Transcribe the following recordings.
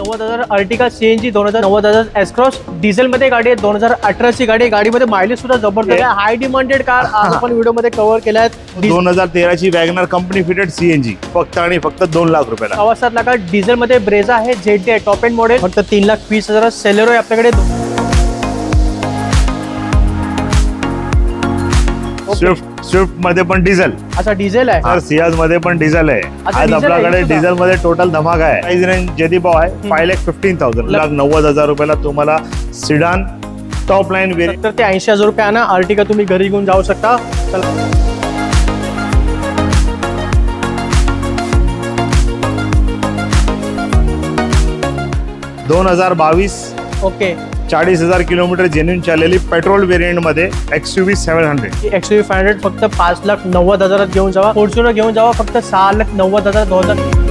नव्वद हजार Ertiga CNG दोन हजार नव्वद हजार एसक्रॉस डिझेल मध्ये गाडी आहे दोन हजार अठराची गाडी आहे. गाडीमध्ये मायलेज सुद्धा जबरदस्त आहे. हाय डिमांडेड कार आज आपण व्हिडिओमध्ये कव्हर केल्या आहेत. दोन हजार तेराची वॅगनर कंपनी फिटेड सीएनजी फक्त आणि फक्त दोन लाख रुपयाला. सव्वा सात लाखात डिझेल मध्ये ब्रेझा आहे झेड डी आहे टॉप एंड मॉडेल फक्त तीन लाख वीस हजार सेलेरो आहे आपल्याकडे. स्विफ्ट स्विफ्टमध्ये पण डिझेल अच्छा डिझेल आहे. तर सियाजमध्ये पण डिझेल आहे. अच्छा, आज diesel आहे आपल्याकडे सुद्धा. डिझेल मध्ये टोटल धमाका आहे. प्राइस रेंज जदी भाव आहे five lakh fifteen thousand lakh नव्वद हजार रुपयाला तुम्हाला सिडान टॉप लाईन वेरियंट सत्तर ते ऐंशी हजार रुपये आणा. अर्टिका तुम्ही घरी घेऊन जाऊ शकता. चला. दोन हजार बावीस. ओके चाळीस हजार किलोमीटर जेन्युन चाललेली petrol व्हेरियंटमध्ये XUV seven hundred X five hundred फक्त पाच लाख नव्वद हजारात घेऊन जावा. फॉर्च्युनर घेऊन जावा फक्त सहा लाख नव्वद हजार दोन हजार.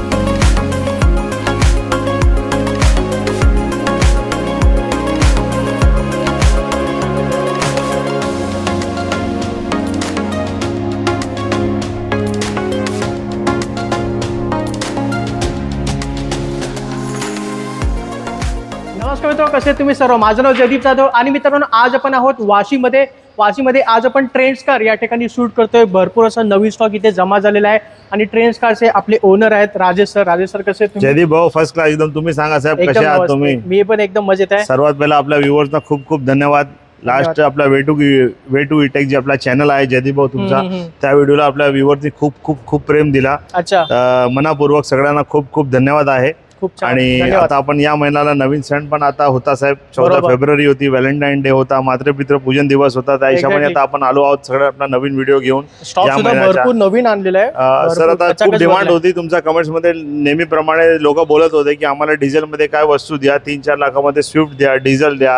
कसे तुम्ही सर्व. माझं नाव जयदीप जाधव आणि मित्रांनो आज आपण आहोत वाशीमध्ये. वाशीमध्ये आज आपण ट्रेंड्स कार या ठिकाणी शूट करतोय. भरपूर असा नवीन स्टॉक इथे जमा झालेला आहे. आणि ट्रेंड्स कारचे आपले ओनर आहेत राजेश सर राजेश सर कसे? जयदीप भाऊ फर्स्ट क्लास एकदम. तुम्ही सांगा साहेब कसे आहात. तुम्ही? मी पण एकदम मजेत आहे. सर्वात पहिला आपल्या व्ह्युअर्सना खूप खूप धन्यवाद. लास्ट आपला वे टू वे टू इटेक जे आपला चॅनल आहे जयदीप भाऊ तुमचा. त्या व्हिडिओला आपल्या व्ह्युअर्सनी खूप खूप खूप प्रेम दिला. अच्छा. मनापूर्वक सगळ्यांना खूप खूप धन्यवाद आहे. खूप आणि. आता आपण या महिन्याला नवीन सण पण आता होता साहेब. चौदा. फेब्रुवारी होती व्हॅलेंटाईन डे होता मातृपित्र पूजन दिवस होता. त्या हिशोबाने. आता आपण आलो आहोत सगळं आपला नवीन व्हिडिओ घेऊन. या नवीन आणलेला आहे. सर आता खूप डिमांड. होती. तुमच्या कमेंट्समध्ये नेहमीप्रमाणे लोक बोलत होते की आम्हाला डिझेल मध्ये काय वस्तू द्या तीन चार लाखामध्ये स्विफ्ट द्या डिझेल द्या.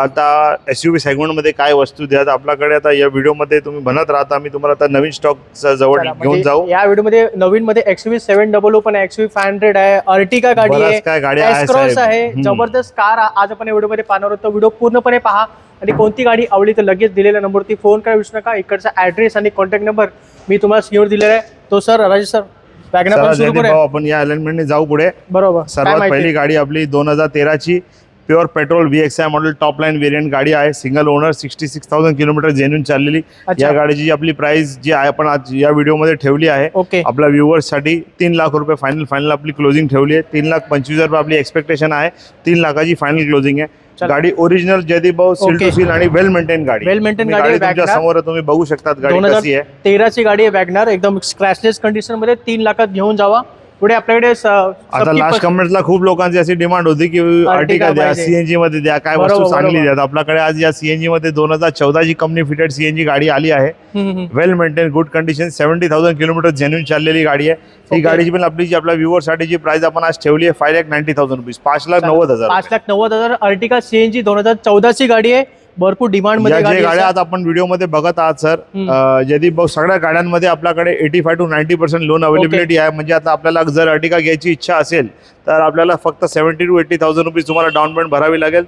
आता एस यू सेगमेंटमध्ये काय वस्तू द्या? आपल्याकडे आता या व्हिडिओमध्ये तुम्ही बनत राहता मी तुम्हाला आता नवीन स्टॉक जवळ घेऊन म्हणजे जाऊ. या व्हिडिओमध्ये नवीन मध्ये एक्सव्ही सेव्हन डबल ओ पण एक्सव्ही फाय हंड्रेड आहे अर्टिका गाडी बऱ्याच काय गाड्या आहे एसक्रॉस साहेब. आहे हम्म. जबरदस्त कार आज आपण या व्हिडिओमध्ये पाहणार आहोत. व्हिडिओ पूर्णपणे पहा आणि कोणती गाडी आवडली तर लगेच दिलेल्या नंबरवरती फोन करा विसरू नका. इकडचा ऍड्रेस आणि कॉन्टॅक्ट नंबर मी तुम्हाला स्क्रीनवर दिलेला आहे. तो सर राजेश सर वॅगन चला आपण सुरू जयदीप करूया. भाऊ आपण या अलाइनमेंटने जाऊ पुढे. बरोबर. काय सर्वात माहिती? पहिली गाडी आपली दोन हजार तेराची. Pure petrol V X I model top line variant गाडी आहे. Single owner sixty six thousand kilometre genuine चाललेली. अच्छा. या गाडीची जी आपली प्राइस जी आपण आज या व्हिडिओमध्ये ठेवली आहे. ओके आपल्या व्ह्युअर्ससाठी तीन लाख रुपये फायनल फायनल आपली क्लोजिंग ठेवली आहे. तीन लाख पंचवीस हज़ार रुपये आपली एक्सपेक्टेशन आहे. तीन लाखाची फायनल क्लोजिंग आहे. चला. गाडी ओरिजिनल जयदीप भाऊ सील टू सील आणि वेल मेंटेन गाडी. Maintained तुम्ही गाडी तुमच्या. समोर तुम्ही बघू शकतात गाडी कशी आहे. तेराची गाडी आहे वॅगनार एकदम स्क्रॅचलेस कंडिशन मध्ये तीन लाखात घेऊन जावा. पुढे आपल्याकडे स- आता सबकी लास्ट पस- कमेंटला खूप लोकांची अशी डिमांड होती की अर्टिका द्या पाहिजे. सीएनजी मध्ये द्या काय बरोबर, वस्तू चांगली बरोबर. द्या तर आपल्याकडे आज या सीएनजी मध्ये दोन हजार चौदाची कंपनी फिटेड सीएनजी गाडी आली आहे हम्म, हम्म. Well maintain good condition seventy thousand kilometre genuine चाललेली गाडी आहे ही Okay. गाडीची पण आपली जी आपल्या व्ह्युअरसाठी जी प्राइस आपण आज ठेवली आहे five lakh ninety thousand rupees पाच लाख नव्वद हजार पाच लाख नव्वद हजार अर्टिका सीएनजी दोन हजार चौदाची गाडी आहे भरपूर डिमांडमध्ये गाड्या. आज आपण व्हिडिओमध्ये बघत आहात सर भाऊ सगळ्या गाड्यांमध्ये आपल्याकडे eighty five to ninety percent loan availability आहे. म्हणजे आता आपल्याला जर अर्टिका घ्यायची इच्छा असेल तर आपल्याला फक्त seventy to eighty thousand rupees तुम्हाला डाऊन पेमेंट भरावी लागेल.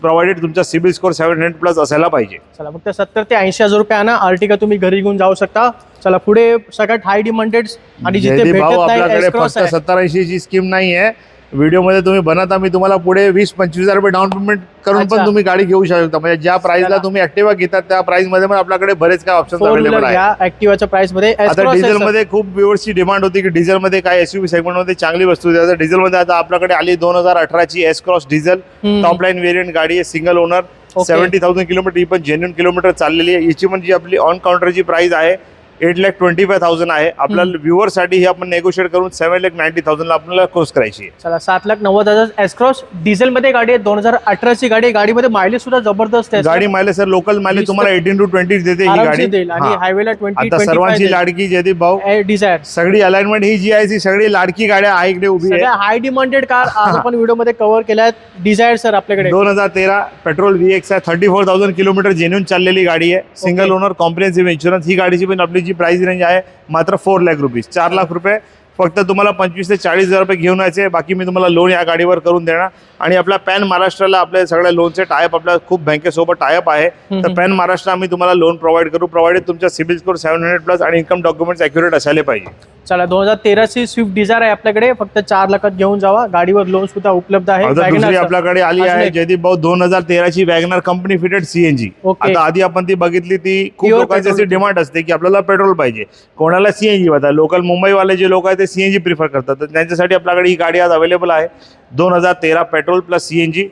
प्रोव्हाइडेड तुमचा CIBIL score seven hundred plus असायला पाहिजे. चला फक्त सत्तर ते ऐंशी हजार रुपये आणा अर्टिका तुम्ही घरी घेऊन जाऊ शकता. चला पुढे सगळ्यात हाय डिमांडेड आणि जिथे आपल्याकडे फक्त. सत्तर ऐंशीची स्कीम नाही आहे व्हिडिओमध्ये तुम्ही बनत आम्ही तुम्हाला पुढे वीस पंचवीस हजार रुपये डाऊन पेमेंट करून. पण तुम्ही गाडी घेऊ शकता म्हणजे ज्या प्राइसला. तुम्ही ऍक्टिव्हा घेतात त्या प्राइसमध्ये पण आपल्याकडे बरेच काय ऑप्शन अवेलेबल आहे घ्या ऍक्टिवाच्या प्राइसमध्ये आता डिझेल. मध्ये खूप व्यवस्थित डिमांड होती की डिझेल मध्ये काय एसयूव्ही सेगमेंटमध्ये चांगली वस्तू द्या डिझेल मध्ये आता आपल्याकडे आली दोन हजार अठराची S cross diesel. Top line variant गाडी आहे single owner. Seventy thousand kilometre ही पण जेन्युन किलोमीटर चाललेली आहे हिची पण जी आपली ऑन काउंटरची प्राइस आहे eight lakh twenty five thousand आहे. आपल्याला व्ह्युअरसाठी ही आपण नेगोशिएट करून सेव्हन लॅक नाईन्टी थाउजंडला आपल्याला कोर्स करायची आहे. चला सात लाख नव्वद हजार. एसक्रॉस डिझेल मध्ये गाडी आहे दोन हजार अठराची गाडी आहे. गाडीमध्ये मायलेज सुद्धा जबरदस्त आहे. गाडी मायलेज सर लोकल मायलेज तुम्हाला एटीन टू ट्वेंटी देते ही आरामशीर गाडी. देईल. आणि हा. हायवेला ट्वेंटी आता सर्वांची लाडकी जयदीप भाऊ. डिझायर सगळी अलाइनमेंट ही जी आहे ती सगळी लाडकी गाड्या आहे इकडे उभी आहे. हाय डिमांडेड कार आज आपण व्हिडिओमध्ये कव्हर केल्या आहेत. डिझायर सर आपल्याकडे. दोन हजार तेरा पेट्रोल व्ही एक्स आहे thirty four thousand kilometre genuine चाललेली गाडी आहे. सिंगल ओनर कॉम्प्रिहेन्सिव्ह इन्शुरन्स ही गाडीची पण आपली जी प्राइस रेंज आहे मात्र फोर लाख रुपीज चार लाख रुपये. फक्त तुम्हाला पंचवीस ते चाळीस हजार रुपये घेऊन यायचे बाकी मी तुम्हाला लोन या गाडीवर करून देणार आणि आपल्या पॅन महाराष्ट्राला आपल्या सगळ्या लोनचे टायप आपल्या खूप बँकेसोबत टायप आहे तर. पॅन महाराष्ट्र आम्ही तुम्हाला लोन प्रोव्हाइड करू प्रोव्हाइडेड तुमच्या CIBIL score seven hundred plus आणि इन्कम डॉक्युमेंट्स अॅक्युरेट असायला पाहिजे चला दोन हजार तेराची स्विफ्ट डिझायर आहे आपल्याकडे फक्त चार लाखात घेऊन जावा गाडीवर लोन सुद्धा उपलब्ध आहे आता दुसरी. आपल्याकडे आली आहे. जयदीप भाऊ दोन हजार तेराची WagonR company fitted CNG Okay. आता आधी आपण ती बघितली ती खूप Pure लोकांची अशी. डिमांड असते की आपल्याला पेट्रोल पाहिजे कोणाला सीएनजी पाहिजे लोकल मुंबईवाले जे लोक आहेत ते सीएनजी प्रिफर करतात. तर त्यांच्यासाठी आपल्याकडे ही गाडी आज अवेलेबल आहे. दोन हजार तेरा petrol plus CNG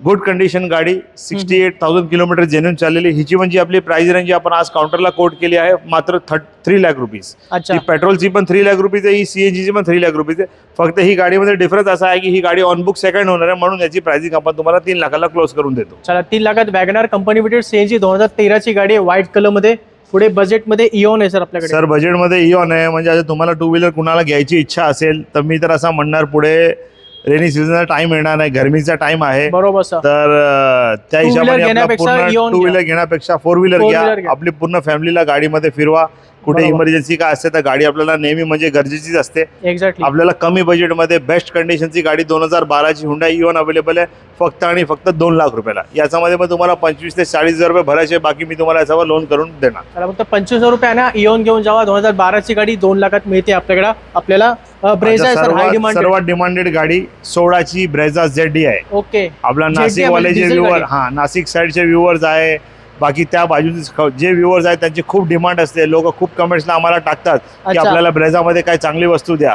good condition गाडी. Sixty eight thousand kilometre genuine चाललेली. हिची म्हणजे आपली प्राइस रेंज आपण आज काउंटरला कोट केली आहे. मात्र थ्री लॅक रुपीज अच्छा. ही पेट्रोलची पण थ्री लाख रुपीज आहे. ही सीएनजीची पण थ्री लाख रुपीज आहे. फक्त ही गाडीमध्ये डिफरन्स असा आहे की ही गाडी ऑन बुक सेकंड होणार आहे. म्हणून याची प्राइसिंग आपण तुम्हाला तीन लाखाला क्लोज करून देतो. चला तीन लाखात वॅगनार कंपनी विटेड सीएनजी दोन हजार तेराची गाडी आहे. व्हाईट कलरमध्ये. पुढे बजेटमध्ये इओन आहे सर आपल्याकडे. सर बजेटमध्ये इऑन आहे म्हणजे आता तुम्हाला टू व्हीलर कुणाला घ्यायची इच्छा असेल तर मी तर असं म्हणणार पुढे रेनी सीझनचा टाइम येणार नाही गरमीचा टाइम आहे. बरोबर सर. तर त्या हिशोबाने wheeler आपला घेण्यापेक्षा पूर्ण टू घ्या. व्हीलर घेण्यापेक्षा फोर व्हीलर Four घ्या. wheeler घ्या. आपली पूर्ण फॅमिलीला गाडीमध्ये फिरवा. कुठे. इमर्जन्सी काय असते तर गाडी आपल्याला नेहमी म्हणजे गरजेचीच असते. एक्झॅक्टली आपल्याला कमी बजेटमध्ये बेस्ट कंडिशनची गाडी दोन हजार बाराची हुंडा इओन अवेलेबल आहे. फक्त आणि फक्त दोन लाख रुपयाला. याच्यामध्ये मग तुम्हाला पंचवीस ते चाळीस हजार रुपये भरायचे बाकी मी तुम्हाला याच्यावर लोन करून देणार. फक्त पंचवीस हजार रुपये ना इओन घेऊन जावा. दोन हजार बाराची गाडी दोन लाखात मिळते आपल्याकडे. आपल्याला ब्रेझा सर्वात डिमांड सर्वात डिमांडेड गाडी सोळाची ब्रेझा झेड डी आहे. ओके आपला नाशिक वाले जे diesel व्ह्युअर. हा नाशिक साईडचे व्ह्युअर्स आहे. बाकी त्या बाजूचे जे व्ह्युअर्स आहेत त्यांची खूप डिमांड असते. लोक खूप कमेंट्सला आम्हाला टाकतात की. आपल्याला ब्रेझामध्ये काय चांगली वस्तू द्या.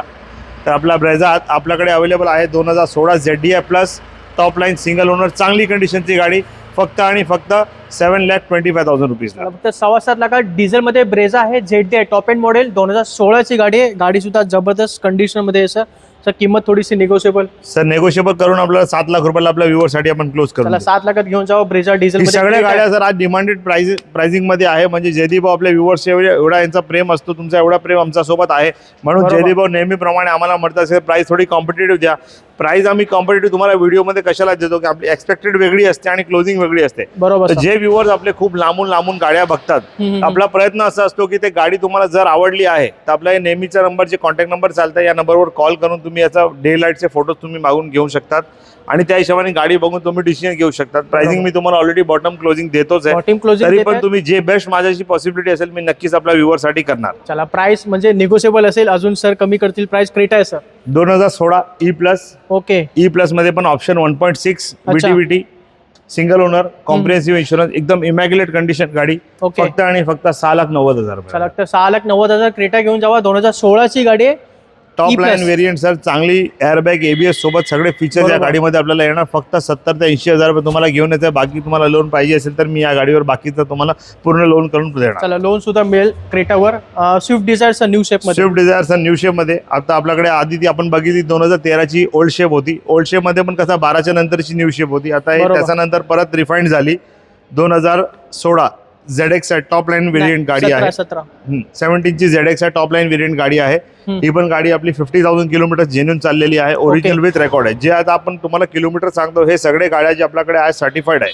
तर आपला ब्रेझा आपल्याकडे अवेलेबल आहे दोन हजार सोळा झेड डी आहे plus top line single owner चांगली कंडिशनची गाडी फक्त आणि फक्त seven lakh twenty five thousand फक्त सव्वा सात लाखात डिझेल मध्ये ब्रेझा आहे झेड डी आहे टॉप एंड मॉडेल दोन हजार सोळाची गाडी आहे. गाडी सुद्धा जबरदस्त कंडिशनमध्ये आहे सर किंमत थोडीशी निगोशिएबल सर नेगोशिएबल करून आपल्याला सात लाख रुपयाला आपल्या व्ह्युअरसाठी आपण क्लोज करू सात लाखात घेऊन जावा ब्रेझा डिझेल ही सगळ्या. गाड्या सर आज डिमांडेड प्राइस प्राइसिंगमध्ये आहे. म्हणजे जयदीप आपल्या व्ह्युअर्स एवढा यांचा प्रेम असतो तुमचा एवढा प्रेम आमच्यासोबत आहे. म्हणून बरोबर. नेहमीप्रमाणे आम्हाला म्हणतात असेल प्राइस थोडी कॉम्पिटेटिव्ह द्या. प्राइस आम्ही कॉम्पिटेटिव्ह तुम्हाला व्हिडिओमध्ये कशाला देतो? की आपली एक्सपेक्टेड वेगळी असते आणि क्लोजिंग वेगळी असते. बरोबर तर. जे व्ह्युअर्स आपले खूप लांबून लांबून गाड्या बघतात हम्म, हम्म, आपला प्रयत्न असा असतो की ते गाडी तुम्हाला जर आवडली आहे तर आपला हे नेहमीचा नंबर जे कॉन्टॅक्ट नंबर चालतं या नंबरवर कॉल करून तुम्ही याचा डे लाईटचे फोटोज तुम्ही मागून घेऊ शकतात. आणि त्या हिशोबाने गाडी बघून तुम्ही डिसिजन घेऊ शकतात. प्राइसिंग मी तुम्हाला ऑलरेडी बॉटम क्लोजिंग देतोच आहे. बॉटम क्लोजिंग तरी पण तुम्ही जे बेस्ट माझ्याशी पॉसिबिलिटी असेल मी नक्कीच आपल्या व्ह्युअरसाठी करणार. चला प्राइस म्हणजे निगोशिएबल असेल अजून सर कमी करतील प्राइस क्रेटा आहे सर दोन हजार सोळा ई प्लस ओके ई प्लसमध्ये पण option one point six. VT single owner comprehensive insurance एकदम इमॅग्युलेट कंडिशन गाडी. फक्त आणि फक्त सहा लाख नव्वद हजार सहा लाख नव्वद हजार क्रेटा घेऊन जावा. दोन हजार सोळाची गाडी आहे. टॉप. लाईन व्हेरियंट सर चांगली एअरबॅग एबीएस सोबत सगळे फीचर्स या. गाडीमध्ये आपल्याला येणार. फक्त सत्तर ते ऐंशी हजार रुपये तुम्हाला घेऊन येते. बाकी तुम्हाला लोन पाहिजे असेल तर मी या गाडीवर बाकीचं तुम्हाला पूर्ण लोन करून देणार. चला लोन सुद्धा मिळेल क्रेटावर. Swift डिझायरचा new shape Swift Dzire sir new शेपमध्ये. आता आपल्याकडे आधी ती आपण बघितली दोन हजार तेराची ओल्ड शेप होती. ओल्ड शेपमध्ये पण कसा बाराच्या नंतरची न्यू शेप होती. आता हे. त्याच्यानंतर परत रिफाईंड झाली. दोन हजार सोळा. Z X top line variant गाडी आहे. सेव्हन्टीनची Z X top line variant गाडी आहे. ही पण गाडी आपली फिफ्टी थाउजंड किलोमीटर जेन्युन चाललेली आहे. ओरिजिनल विथ रेकॉर्ड आहे. जे आता आपण तुम्हाला किलोमीटर सांगतो हे सगळे गाड्या जे आपल्याकडे आहे सर्टिफाईड आहे.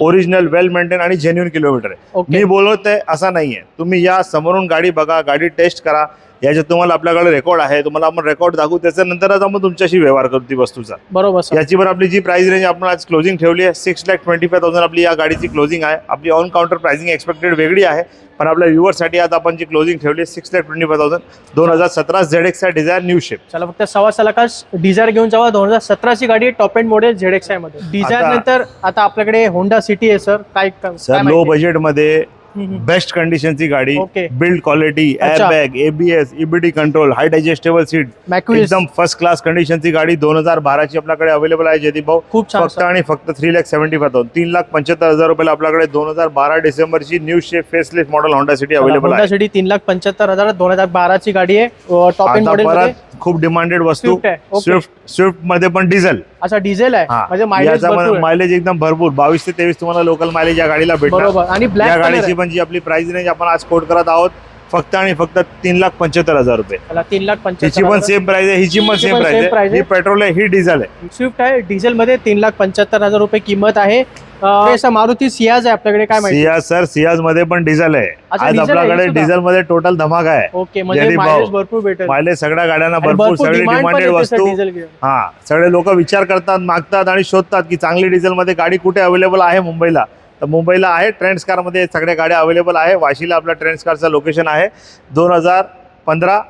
ओरिजिनल वेल मेंटेन आणि जेन्युन किलोमीटर आहे. मी बोलत आहे असा नाहीये. तुम्ही या समोरून गाडी बघा गाडी टेस्ट करा. याच्यात तुम्हाला आपल्याकडे रेकॉर्ड आहे. तुम्हाला आपण रेकॉर्ड दाखवू. त्याच्यानंतरच आपण तुमच्याशी व्यवहार करू ती वस्तूचा. बरोबर सर. याची पण आपली जी प्राइस रेंज आपण आज क्लोजिंग ठेवली आहे six lakh twenty five thousand आपली या गाडीची क्लोजिंग आहे. आपली ऑन काउंटर प्राइसिंग एक्सपेक्टेड वेगळी आहे. पण आपल्या व्ह्युअरसाठी आज आपण जी क्लोजिंग ठेवली आहे six lakh twenty five thousand दोन हजार सतरा झेड एक्सचा डिझायर न्यू शेप चला फक्त सव्वा लाखात डिझायर घेऊन जावा. दोन हजार सतराची गाडी top end model Z X आयमध्ये. डिझायर नंतर आता आपल्याकडे होंडा सिटी आहे सर काय सर लो? बजेटमध्ये. बेस्ट कंडिशनची गाडी Okay. बिल्ड क्वालिटी अच्छा. Airbag ABS EBD control height adjustable seat एकदम फर्स्ट क्लास कंडिशनची गाडी दोन हजार बाराची आपल्याकडे अवेलेबल आहे जयदीप भाऊ. खूप फक्त आणि फक्त three lakh seventy five thousand तीन लाख पंच्याहत्तर हजार रुपयाला आपल्याकडे दोन हजार बारा डिसेंबरची new shape facelift model Honda City available आहे. सिटी तीन लाख पंच्याहत्तर हजार दोन हजार बाराची गाडी आहे टॉप एंड मॉडेल खूप डिमांडेड वस्तू. स्विफ्ट स्विफ्टमध्ये पण डिझेल. अच्छा डिझेल आहे. म्हणजे मायलेज मायलेज एकदम भरपूर. बावीस ते तेवीस तुम्हाला लोकल मायलेज या गाडीला भेटणार. बरोबर. आणि या ब्लॅक गाडीची पण जी आपली प्राइस रेंज आपण आज कोट करत आहोत फक्त आणि फक्त तीन लाख पंच्याहत्तर हजार रुपये. तीन लाख हिची पण पंच्याहत्तर सेम प्राइस आहे हिची पण हिची सेम पण same प्राइस price आहे. आहे. ही पेट्रोल आहे ही डिझेल आहे. स्विफ्ट आहे. डिझेल मध्ये तीन लाख पंच्याहत्तर हजार रुपये किंमत आहे. मारुती सियाज आहे आपल्याकडे काय माहिती? सियाज सर सियाजमध्ये पण डिझेल आहे. अच्छा, आज diesel आहे आपल्याकडे सुद्धा? डिझेल मध्ये टोटल धमाका आहे. ओके म्हणजे मायलेज. भरपूर भेटेल. मायलेज सगळ्या गाड्यांना आणि भरपूर सगळे पण डिमांडेड येते सर वस्तू. डिझेल. हा सगळे लोक विचार करतात मागतात आणि शोधतात की चांगली डिझेल मध्ये गाडी कुठे अवेलेबल आहे मुंबईला. तर मुंबईला आहे ट्रेंड्स कारमध्ये सगळ्या गाड्या अवेलेबल आहे. वाशीला आपल्या ट्रेंड्स कारचं लोकेशन आहे. दोन हजार पंधरा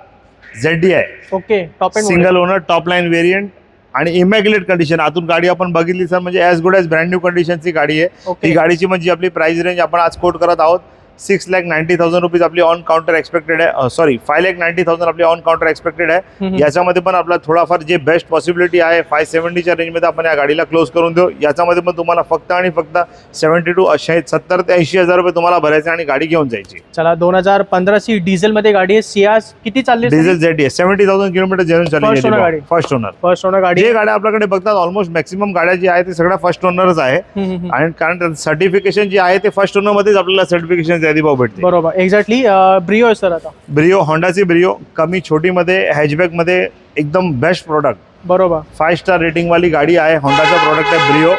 झेड डी आहे okay top end single owner top line variant आणि इमॅग्युलेट कंडिशन आतून गाडी आपण बघितली सर म्हणजे as good as brand new कंडिशनची गाडी आहे. ही गाडीची म्हणजे आपली प्राइस रेंज आपण आज कोट करत आहोत. Six lakh ninety thousand rupees आपली ऑन काउंटर एक्सपेक्टेड आहे. Sorry five lakh ninety thousand आपली ऑन काउंटर एक्सपेक्टेड आहे. याच्यामध्ये पण आपला थोडाफार जे बेस्ट पॉसिबिलिटी आहे फाय सेव्हन्टीच्या रेंजमध्ये आपण या गाडीला क्लोज करून देऊ. याच्यामध्ये पण तुम्हाला फक्त आणि फक्त सेव्हन्टी टू सत्तर ते ऐंशी हजार रुपये तुम्हाला भरायचे आणि गाडी घेऊन जायची. चला दोन हजार पंधराची डिझेल मध्ये गाडी आहे. सियाज किती चालली डिझेल झेड आहे. सेव्हन्टी थाउजंड किलोमीटर जेवण. चालली फर्स्ट ओनर फर्स्ट ओनर गाडी. जे गाड्या आपल्याकडे बघतात ऑलमोस्ट मॅक्सिमम गाड्या जी आहे ते सगळ्या फर्स्ट ओनरच आहे. आणि कारण सर्टिफिकेशन जे आहे ते फर्स्ट ओनर मध्येच आपल्याला सर्टिफिकेशन यादी भाव भेटते बरोबर. एक्झॅक्टली ब्रिओ आहे सर आता. ब्रिओ होंडाची ब्रिओ कमी छोटीमध्ये हॅचबॅकमध्ये एकदम बेस्ट प्रोडक्ट बरोबर. फाय स्टार रेटिंगवाली गाडी आहे होंडाचा प्रॉडक्ट आहे ब्रिओ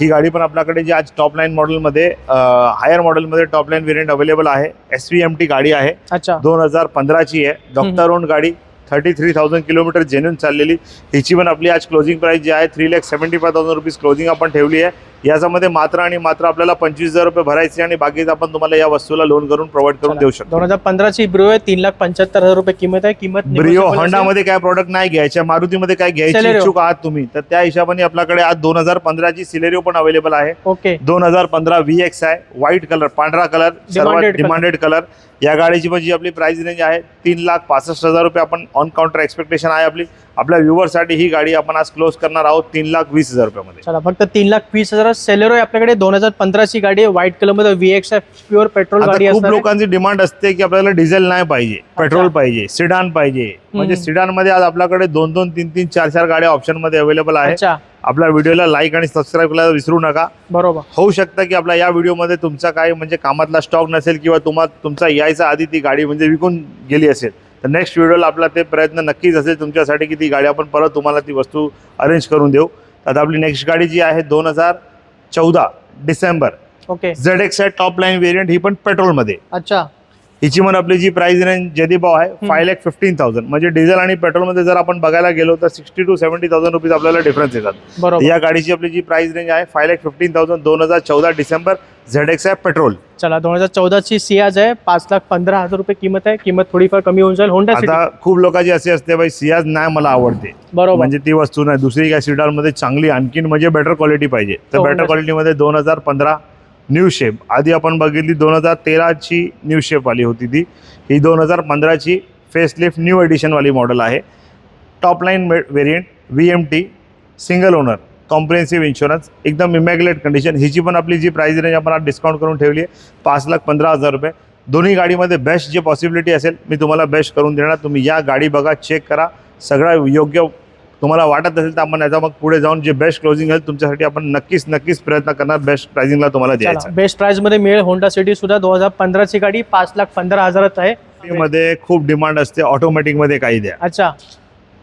ही गाडी पण आपल्याकडे जी आज टॉप लाईन मॉडेलमध्ये हायर मॉडेलमध्ये टॉप लाईन व्हेरियंट अवेलेबल आहे. एस व्ही एम टी गाडी आहे. अच्छा. दोन हजार पंधराची आहे. डॉक्टर ओन गाडी. Thirty three thousand kilometre genuine चाललेली. हिची पण आपली आज क्लोजिंग प्राइस जी आहे three lakh seventy five thousand rupees closing आपण ठेवली आहे. याच्यामध्ये मात्र आणि मात्र आपल्याला पंचवीस हजार रुपये भरायचे आणि बाकीचं आपण तुम्हाला या वस्तूला लोन करून प्रोव्हाइड करून देऊ शकतो. दोन हजार पंधराची ब्रिओ आहे तीन लाख पंच्याहत्तर हजार रुपये किंमत आहे. किंमत ब्रिओ. होंडामध्ये काय प्रॉडक्ट नाही घ्यायच्या मारुतीमध्ये काय घ्यायची. इच्छुक आहात तुम्ही तर त्या हिशोबाने आपल्याकडे आज दोन हजार पंधराची सिलेरिओ पण अवेलेबल आहे. ओके दोन हजार पंधरा व्ही एक्स आहे व्हाईट कलर पांढरा कलर सर्वात. डिमांडेड कलर या गाडीची म्हणजे आपली प्राईस रेंज आहे तीन लाख पासष्ट हजार रुपये आपण ऑन काउंटर एक्सपेक्टेशन आहे आपली. आपल्या व्ह्युअरसाठी ही गाडी आपण आज क्लोज करणार आहोत तीन लाख वीस हजार रुपयामध्ये. चला फक्त तीन लाख वीस हजार सेलेरो आहे आपल्याकडे दोन हजार पंधराची गाडी आहे. व्हाईट कलरमध्ये व्ही एक्स प्युअर पेट्रोल गाडी खूप असणार आहे. लोकांची डिमांड असते की आपल्याला डिझेल नाही पाहिजे पेट्रोल पाहिजे सिडान पाहिजे. म्हणजे. सिडानमध्ये आज आपल्याकडे दोन दोन तीन तीन चार चार गाड्या ऑप्शनमध्ये अवेलेबल आहे अच्छा. आपल्या व्हिडिओला लाईक आणि सबस्क्राईब करायला विसरू नका. बरोबर. होऊ शकतं की आपल्या या व्हिडिओमध्ये तुमचा काय म्हणजे कामातला स्टॉक नसेल किंवा तुम्हा तुमचा यायचा आधी ती गाडी म्हणजे विकून गेली असेल. तर नेक्स्ट व्हिडिओला आपला ते प्रयत्न नक्कीच असेल तुमच्यासाठी की ती गाडी आपण परत तुम्हाला ती वस्तू अरेंज करून देऊ. आता आपली नेक्स्ट गाडी जी आहे दोन हजार चौदा डिसेंबर. ओके झेड एक्स आहे टॉप लाईन व्हेरियंट ही पण पेट्रोलमध्ये अच्छा. हिची पण आपली जी प्राइस रेंज जदी भाव आहे फाय लॅक फिफ्टीन थाउजंड म्हणजे डिझेल आणि पेट्रोलमध्ये जर आपण बघायला गेलो तर sixty to seventy thousand rupees आपल्याला डिफरन्स येतात. बरोबर. या गाडीची आपली जी प्राइस रेंज आहे फाय लॅक फिफ्टीन थाउजंड दोन हजार चौदा डिसेंबर झेड एक्स आहे पेट्रोल चला दोन हजार चौदाची सियाज आहे पाच लाख पंधरा हजार रुपये किंमत आहे. किंमत थोडीफार कमी होऊन जाईल. होंडा आता खूप लोकांची असे असते बाई सियाज नाही मला आवडते. बरोबर. म्हणजे ती वस्तू नाही. दुसरी काय मध्ये चांगली आणखीन म्हणजे बेटर क्वालिटी पाहिजे. तर हो, बेटर नक्की. क्वालिटीमध्ये दोन हजार पंधरा न्यू शेप. आधी आपण बघितली दोन हजार तेराची न्यू शेपवाली होती ती. ही दोन हजार पंधराची फेसलिफ्ट न्यू एडिशनवाली मॉडेल आहे. Top line variant V M T single owner comprehensive insurance एकदम इमॅग्युलेट कंडिशन हिची पण आपली जी प्राईज रेंज आपण आज डिस्काउंट करून ठेवली आहे पाच लाख पंधरा हजार रुपये. दोन्ही गाडीमध्ये बेस्ट जे पॉसिबिलिटी असेल मी तुम्हाला बेस्ट करून देणार. तुम्ही या गाडी बघा चेक करा. सगळं योग्य तुम्हाला वाटत असेल तर आपण याचा मग पुढे जाऊन जे बेस्ट क्लोजिंग आहे तुमच्यासाठी आपण नक्कीच नक्कीच प्रयत्न करणार. बेस्ट प्राइसिंगला तुम्हाला द्यायचा बेस्ट प्राइसमध्ये मिळेल होंडा सिटी सुद्धा. दोन हजार पंधराची गाडी पाच लाख पंधरा हजारात आहे. मध्ये खूप डिमांड असते. ऑटोमॅटिकमध्ये काही द्या. अच्छा.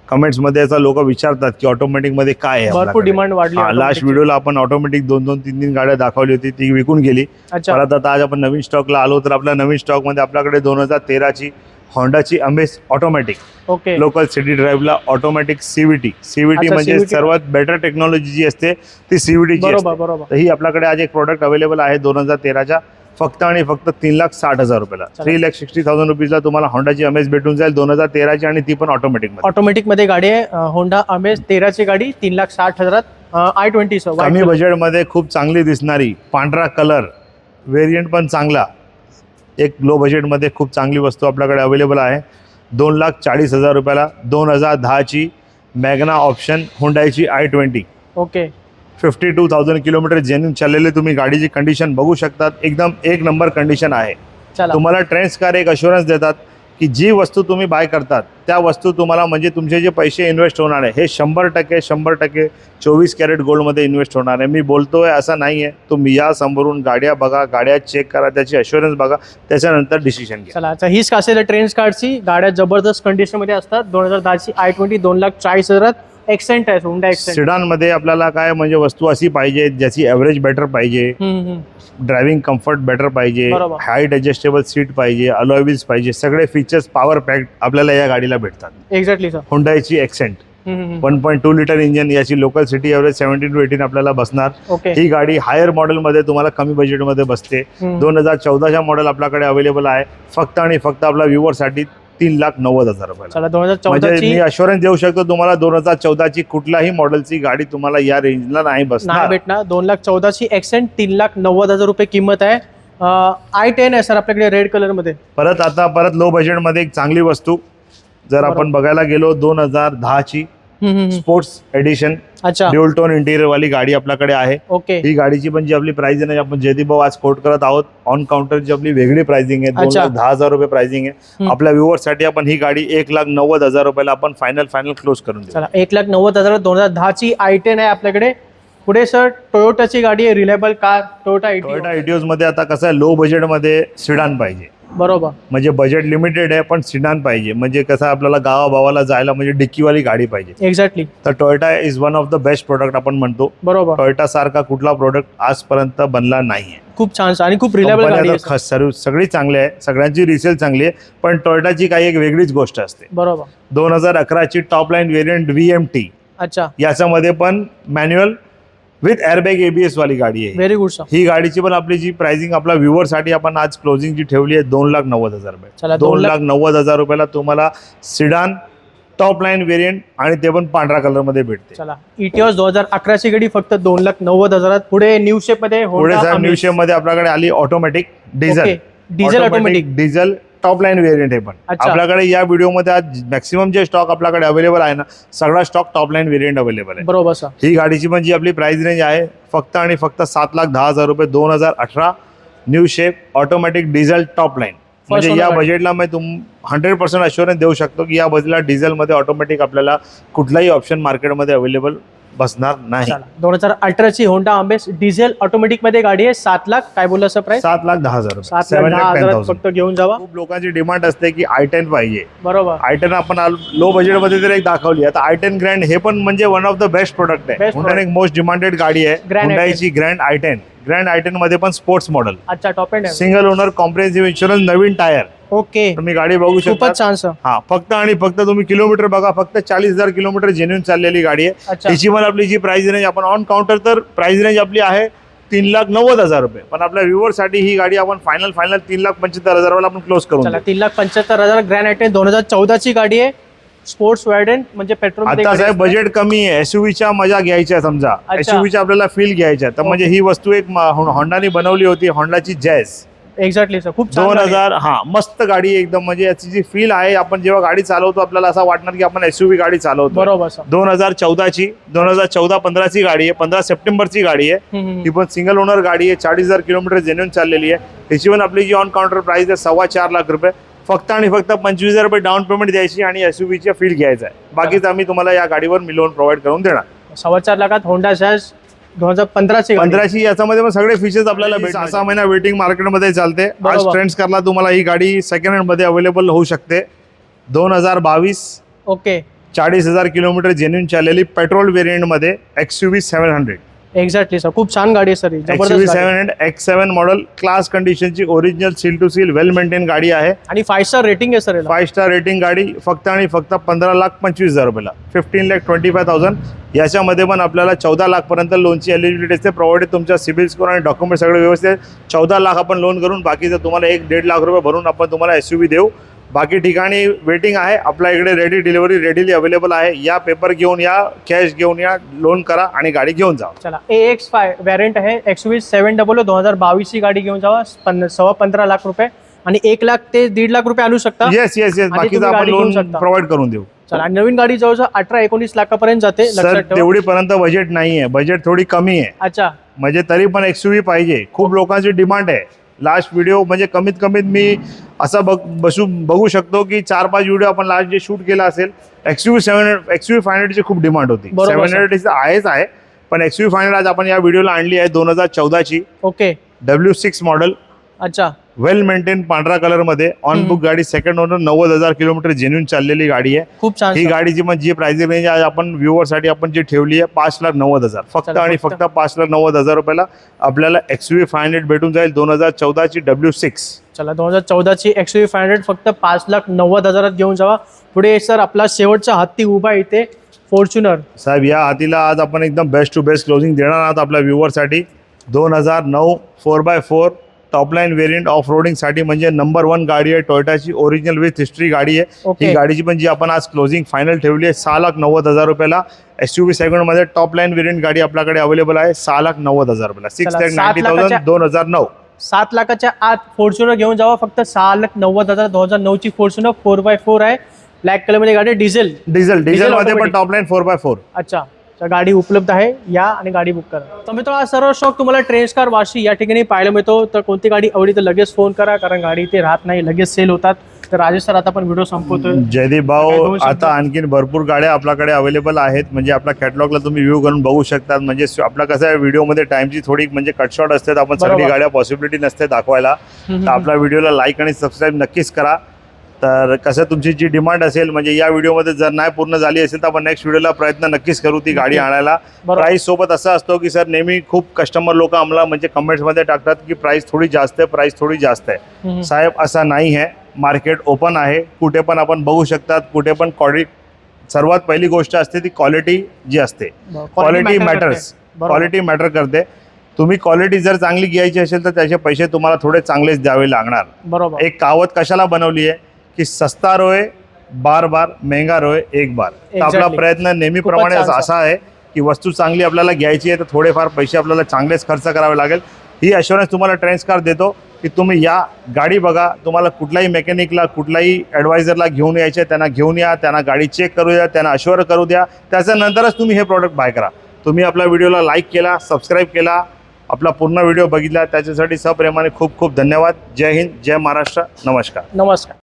कमेंट्समध्ये याचा लोक विचारतात की ऑटोमॅटिकमध्ये काय आहे भरपूर? डिमांड वाढली हा लास्ट. व्हिडिओला आपण ऑटोमॅटिक दोन दोन तीन तीन गाड्या दाखवली होती ती विकून गेली. परत आता आज आपण नवीन स्टॉकला आलो तर आपल्या नवीन स्टॉकमध्ये आपल्याकडे दोन हजार तेराची होंडाची Amaze automatic. Okay. Local city ड्राईव्हला automatic CVT CVT अच्छा, म्हणजे CVT. सर्वात बेटर टेक्नॉलॉजी जी असते ती सीव्हीटी बरोबर बरोबर. तर ही आपल्याकडे आज एक प्रोडक्ट अवेलेबल आहे दोन हजार तेराच्या फक्त आणि फक्त तीन लाख साठ हजार रुपयाला. थ्री लॅक सिक्स्टी थाउजंड रुपीजला तुम्हाला होंडाची अमेज भेटून जाईल दोन हजार तेराची आणि ती पण ऑटोमॅटिक ऑटोमॅटिकमध्ये गाडी आहे. अं, होंडा अमेज तेराची गाडी तीन लाख साठ हजारात. आय ट्वेंटी कमी बजेटमध्ये खूप चांगली दिसणारी पांढरा कलर व्हेरियंट पण चांगला. एक लो बजेटमध्ये खूप चांगली वस्तू आपल्याकडे अवेलेबल आहे. दोन लाख चाळीस हजार रुपयाला दोन हजार दहाची Magna option हुंडाईची I twenty. Okay. Fifty two thousand kilometre genuine चाललेले तुम्ही गाडीची कंडिशन बघू शकतात. एकदम एक नंबर कंडिशन आहे. चला. तुम्हाला ट्रेंड्स कार एक अश्युरन्स देतात. की जी वस्तू तुम्ही बाय करतात त्या वस्तू तुम्हाला म्हणजे तुमचे जे पैसे इन्व्हेस्ट होणार आहे हे शंभर टक्के शंभर टक्के चोवीस कॅरेट गोल्डमध्ये इन्व्हेस्ट होणार आहे. मी बोलतो आहे असं नाही आहे. तुम्ही या समोरून गाड्या बघा गाड्या चेक करा त्याची अश्युरन्स बघा त्याच्यानंतर डिसिजन घ्या. चला आता हीच असेल ट्रेन्स कार्डची गाड्या जबरदस्त कंडिशनमध्ये असतात. दोन हजार दहाची आय ट्वेंटी दोन लाख चाळीस हजारात एक्सेंट आहे हुंडा एक्सेंट सिडानमध्ये आपल्याला काय म्हणजे वस्तू अशी पाहिजे ज्याची ॲव्हरेज बेटर पाहिजे ड्रायव्हिंग कम्फर्ट बेटर पाहिजे बरोबर. हाईट ॲडजस्टेबल सीट पाहिजे अलॉयव्हिल्स पाहिजे सगळे फीचर्स पॉवर पॅक आपल्याला या गाडीला भेटतात. Exactly sir हुंडाईची Xcent one point two litre engine याची local city average seventeen to eighteen आपल्याला बसणार. ओके ही गाडी हायर मॉडेलमध्ये तुम्हाला कमी बजेटमध्ये बसते. दोन हजार चौदाच्या मॉडेल आपल्याकडे अवेलेबल आहे. फक्त आणि फक्त आपल्या व्ह्युअरसाठी तीन लाख नव्वद हजार रुपयाला चला दोन हजार म्हणजे चौदाची मी अश्युरन्स देऊ शकतो तुम्हाला दोन हजार चौदाची कुठल्याही मॉडेलची गाडी तुम्हाला या रेंजला नाही बसणार. भेटणार. दोन लाख चौदाची एक्सेंट तीन लाख नव्वद हजार रुपये किंमत आहे. आय टेन आहे सर आपल्याकडे रेड कलरमध्ये. परत आता परत लो बजेटमध्ये एक चांगली वस्तू. जर आपण बघायला गेलो दोन हजार दहाची स्पोर्ट्स एडिशन अच्छा. ड्युअल टोन इंटिरियर वाली गाडी आपल्याकडे आहे. ओके. ही गाडीची पण जी आपली प्राइसिंग आहे आपण जयदीप भाऊ आज कोट करत आहोत ऑन काउंटरची आपली वेगळी प्राइसिंग आहे दोन. लाख दहा हजार रुपये प्राइसिंग आहे. आपल्या व्ह्युअरसाठी आपण ही गाडी एक लाख नव्वद हजार रुपयाला आपण फायनल फायनल क्लोज करून देऊ. एक लाख नव्वद हजार दोन हजार दहाची आय टेन आहे आपल्याकडे. पुढे सर टोयोटाची गाडी आहे रिलायबल कार टोयोटा टोयोटा इटिओजमध्ये आता कसं आहे लो बजेटमध्ये सिडान पाहिजे. बरोबर. म्हणजे बजेट लिमिटेड आहे पण सिडान पाहिजे. म्हणजे कसं आपल्याला गावाभावाला जायला म्हणजे डिक्कीवाली गाडी पाहिजे. एक्झॅक्टली तर Toyota is one of the best product आपण म्हणतो. बरोबर. टोयोटा सारखा कुठला प्रोडक्ट आजपर्यंत बनला नाहीये. खूप छान आणि खूप रिलायबल सर्व सगळी चांगली आहे. सगळ्यांची रिसेल चांगली आहे. पण टोयोटाची काही एक वेगळीच गोष्ट असते. बरोबर. दोन हजार अकराची top line variant V M T अच्छा. याच्यामध्ये पण मॅन्युअल विथ एअरबॅग एबीएस वाली गाडी आहे. व्हेरी गुड सर ही गाडीची पण आपली जी प्राइसिंग आपल्या व्ह्युअरसाठी आपण आज क्लोजिंग जी ठेवली आहे दोन लाख नव्वद हजार रुपये. दोन लाख- नव्वद हजार रुपयाला तुम्हाला सिडान टॉप लाईन व्हेरियंट आणि ते पण पांढऱ्या कलरमध्ये भेटते. चला इटिओस दोन हजार अकराची गाडी फक्त दोन लाख नव्वद हजारात. पुढे न्यू शेपमध्ये पुढे साहेब. न्यू शेपमध्ये आपल्याकडे आली automatic diesel diesel automatic diesel top line variant आहे पण. आपल्याकडे या व्हिडिओमध्ये आज मॅक्सिमम जे स्टॉक आपल्याकडे अवेलेबल आहे ना सगळा stock top line variant available आहे बरोबर सर ही गाडीची पण जी आपली प्राइस रेंज आहे फक्त आणि फक्त सात लाख दहा हजार रुपये दोन हजार अठरा new shape automatic diesel top line म्हणजे या. बजेटला मी तुम हंड्रेड पर्सेंट अश्युरन्स देऊ शकतो की या बजेटला डिझेलमध्ये ऑटोमॅटिक आपल्याला कुठलाही ऑप्शन मार्केटमध्ये अवेलेबल बसणार नाही. दोन हजार अठराची होंडा आंबेस डिझेल ऑटोमॅटिकमध्ये गाडी आहे. सात लाख काय बोलला सर प्राइस सात लाख दहा हजार. सात लाख दहा फक्त घेऊन जावा. खूप लोकांची डिमांड असते की आय टेन पाहिजे. बरोबर. आय टेन आपण लो बजेटमध्ये जर एक दाखवली आता आय टेन ग्रँड हे पण म्हणजे one of the best product आहे. एक मोस्ट डिमांडेड गाडी आहे. Grand i10. हुंडाईची Grand I ten Grand I ten मध्ये पण स्पोर्ट्स मॉडेल अच्छा top end single owner comprehensive insurance नवीन टायर ओके तुम्ही गाडी बघू शकता. खूपच छान सर हा फक्त आणि फक्त तुम्ही किलोमीटर बघा फक्त चाळीस हजार किलोमीटर जेन्युन चाललेली गाडी आहे. अच्छा. तिची पण आपली जी प्राइस रेंज आपण ऑन काउंटर तर प्राइस रेंज आपली आहे तीन लाख नव्वद हजार रुपये. पण आपल्या व्ह्युअरसाठी ही गाडी आपण फायनल फायनल तीन लाख पंच्याहत्तर हजाराला आपण क्लोज करून चला देऊ. तीन लाख पंच्याहत्तर हजार ग्रँड आयटेन दोन हजार चौदाची गाडी आहे. स्पोर्ट्स वॅडन म्हणजे पेट्रोल आता साहेब बजेट कमी आहे. एसयूव्हीच्या मजा घ्यायच्या समजा. अच्छा. एसयूव्हीच्या आपल्याला फील घ्यायच्या तर म्हणजे ही वस्तू एक होंडाने बनवली होती होंडाची जॅज एक्झॅक्टली सर खूप छान दोन गाडी आहे. हजार हा मस्त गाडी आहे एकदम म्हणजे याची जी फील आहे आपण जेव्हा गाडी चालवतो आपल्याला असं वाटणार की आपण एसयूव्ही गाडी चालवतो बरोबर सर दोन हजार चौदाची दोन हजार चौदा पंधराची गाडी आहे पंधरा सप्टेंबरची गाडी आहे. हम्म, हम्म. ही. पण सिंगल ओनर गाडी आहे चाळीस हजार किलोमीटर जेन्युन चाललेली आहे. त्याची पण आपली जी ऑन काउंटर प्राइस आहे सव्वा चार लाख रुपये. फक्त आणि फक्त पंचवीस हजार रुपये डाऊन पेमेंट द्यायची आणि एस यू वीच्या फील घ्यायचा आहे बाकीच आम्ही तुम्हाला या गाडीवर मी लोन प्रोव्हाइड करून देणार सव्वा चार लाखात होंडा शॅज दोन हजार पंधराची गाडी. पंधराची याच्यामध्ये पण सगळे फीचर्स आपल्याला भेटतात. सहा महिना वेटिंग मार्केटमध्ये चालते आज. ट्रेंड्स करला तुम्हाला ही गाडी सेकंड हँडमध्ये अवेलेबल होऊ शकते दोन हजार बावीस ओके चाळीस हजार किलोमीटर जेन्युन चाललेली petrol व्हेरियंटमध्ये X U V seven hundred exactly sir खूप छान गाडी आहे सर ही. एक्स जबरदस्त गाडी. Hundred X seven model class कंडिशनची original seal to seal well maintain गाडी आहे आणि फाईव्ह स्टार रेटिंग आहे सर याला फाईव्ह स्टार रेटिंग गाडी फक्त आणि फक्त पंधरा लाख पंचवीस हजार रुपयाला fifteen lakh twenty five thousand याच्यामध्ये पण आपल्याला चौदा लाखपर्यंत लोनची एलिजिबिलिटी असते प्रोव्हाइडेड तुमच्या सिबिल स्कोर आणि डॉक्युमेंट सगळे व्यवस्थित. चौदा लाख आपण लोन करून बाकीचं तुम्हाला एक दीड लाख रुपये भरून आपण तुम्हाला एस देऊ बाकी ठिकाणी वेटिंग आहे. आपल्या इकडे रेडी डिलिव्हरी रेडीली अवेलेबल आहे. या पेपर घेऊन या कॅश घेऊन या लोन करा आणि गाडी घेऊन जा. चला ए एक्स फाय व्हॅरियंट आहे. एक्स व्ही सेवन डबल दोन हजार बावीसची गाडी घेऊन जावा. पन्न- सव्वा पंधरा लाख रुपये. आणि एक लाख ते दीड लाख रुपये आणू शकता. येस येस येस बाकीचं तुम्ही आपण लोन. प्रोव्हाइड करून देऊ. चला आणि नवीन गाडी जवळजवळ अठरा एकोणीस लाखापर्यंत जाते. सर ठेवा. तेवढीपर्यंत बजेट नाही आहे बजेट थोडी कमी आहे. अच्छा. म्हणजे तरी पण एक्स पाहिजे. खूप लोकांची डिमांड आहे. लास्ट व्हिडिओ म्हणजे कमीत कमीत मी असं बघ बसू बघू शकतो की चार पाच व्हिडिओ आपण लास्ट जे शूट केला असेल X U seven X U five हंड्रेडची खूप डिमांड होती. sir. हंड्रेड आहेच आहे पण एक्स यू फाय हंड्रेड आज आपण या व्हिडिओला आणली आहे दोन हजार चौदाची. ओके डब्ल्यू सिक्स मॉडेल अच्छा. वेल मेंटेन पांढरा कलरमध्ये ऑन हम्म. बुक गाडी सेकंड ओनर नव्वद हजार किलोमीटर जेन्युन चाललेली गाडी आहे. खूप छान ही. गाडीची मग जी प्राइस रेंज आज आपण व्ह्युअरसाठी आपण जी ठेवली आहे पाच लाख नव्वद हजार. फक्त आणि फक्त. पाच लाख नव्वद हजार रुपयाला आपल्याला एक्स व्ही फाय हंड्रेड भेटून जाईल दोन हजार चौदाची डब्ल्यू सिक्स चला दोन हजार चौदाची एक्स व्ही फाय हंड्रेड फक्त पाच लाख नव्वद हजारात घेऊन जावा. पुढे सर आपला शेवटचा हत्ती उभा इथे फॉर्च्युनर साहेब या हातीला आज आपण एकदम बेस्ट टू बेस्ट क्लोजिंग देणार आहोत आपल्या व्ह्युअरसाठी दोन हजार नऊ four by four top line variant off रोडिंगसाठी म्हणजे नंबर वन गाडी आहे. टोयोटाची ओरिजिनल विथ हिस्ट्री गाडी आहे. ही गाडीची पण जी आपण आज क्लोजिंग फायनल ठेवली आहे सहा लाख नव्वद हजार रुपयाला. एस यू व्ही सेगमेंटमध्ये टॉप लाईन व्हेरियंट गाडी आपल्याकडे अवेलेबल आहे सहा लाख नव्वद हजार रुपयाला. सिक्स लॅक नाईन्टी थाउजंड दोन हजार नऊ. सात लाखाच्या आत फॉर्च्युनर घेऊन जावा फक्त सहा लाख नव्वद हजार दोन हजार नऊची फॉर्च्युनर फोर बाय फोर आहे. ब्लॅक कलरमध्ये गाडी डिझेल डिझेल डिझेलमध्ये पण. Top line four by four अच्छा. गाडी उपलब्ध आहे या आणि गाडी बुक करा. तर मित्र हा सर्व स्टॉक तुम्हाला ट्रेन्स कार वाशी या ठिकाणी पाहायला मिळतो. तर कोणती गाडी आवडी तर लगेच फोन करा कारण गाडी इथे राहत नाही लगेच सेल होतात. तर राजेश सर आता आपण व्हिडिओ संपवतोय. जयदीप भाऊ? आता आणखीन भरपूर गाड्या आपल्याकडे अवेलेबल आहेत. म्हणजे आपल्या कॅटलॉगला तुम्ही व्ह्यू करून बघू शकतात. म्हणजे आपला कसं आहे व्हिडिओमध्ये टाइमची थोडी म्हणजे कटशॉट असतात आपण सगळी. गाड्या पॉसिबिलिटी नसते दाखवायला. तर आपल्या व्हिडिओला लाईक आणि सबस्क्राईब नक्कीच करा. तर कसं तुमची जी डिमांड असेल म्हणजे या व्हिडिओमध्ये जर नाही पूर्ण झाली असेल तर आपण नेक्स्ट व्हिडिओला प्रयत्न नक्कीच करू ती गाडी. आणायला. प्राईस सोबत असं असतो की सर नेहमी खूप कस्टमर लोक आम्हाला म्हणजे कमेंट्समध्ये टाकतात की प्राईस थोडी जास्त आहे प्राईस थोडी जास्त आहे. साहेब असा नाही आहे. मार्केट ओपन आहे. कुठे पण आपण बघू शकतात. कुठे पण क्वालिटी सर्वात पहिली गोष्ट असते ती क्वालिटी जी असते. Quality matters. क्वालिटी मॅटर करते. तुम्ही क्वालिटी जर चांगली घ्यायची असेल तर त्याचे पैसे तुम्हाला थोडे चांगलेच द्यावे लागणार. बरोबर. एक कहावत कशाला बनवली आहे? की सस्ता रोय बार बार महंगा रोय एक बार. तर आपला Exactly. प्रयत्न नेहमीप्रमाणे खूपच छान, असा आहे की वस्तू चांगली आपल्याला घ्यायची आहे तर थोडेफार पैसे आपल्याला चांगलेच खर्च करावे लागेल. ही अश्युरन्स तुम्हाला ट्रेन्स कार देतो की तुम्ही या गाडी बघा. तुम्हाला कुठलाही मेकॅनिकला कुठलाही ॲडवायझरला घेऊन यायचे त्यांना घेऊन या त्यांना गाडी चेक करू द्या त्यांना अश्युअर करू द्या. त्याच्यानंतरच तुम्ही हे प्रॉडक्ट बाय करा. तुम्ही आपल्या व्हिडिओला लाईक केला सबस्क्राईब केला आपला पूर्ण व्हिडिओ बघितला. त्याच्यासाठी सप्रेमाने खूप खूप धन्यवाद. जय हिंद जय महाराष्ट्र. नमस्कार. नमस्कार.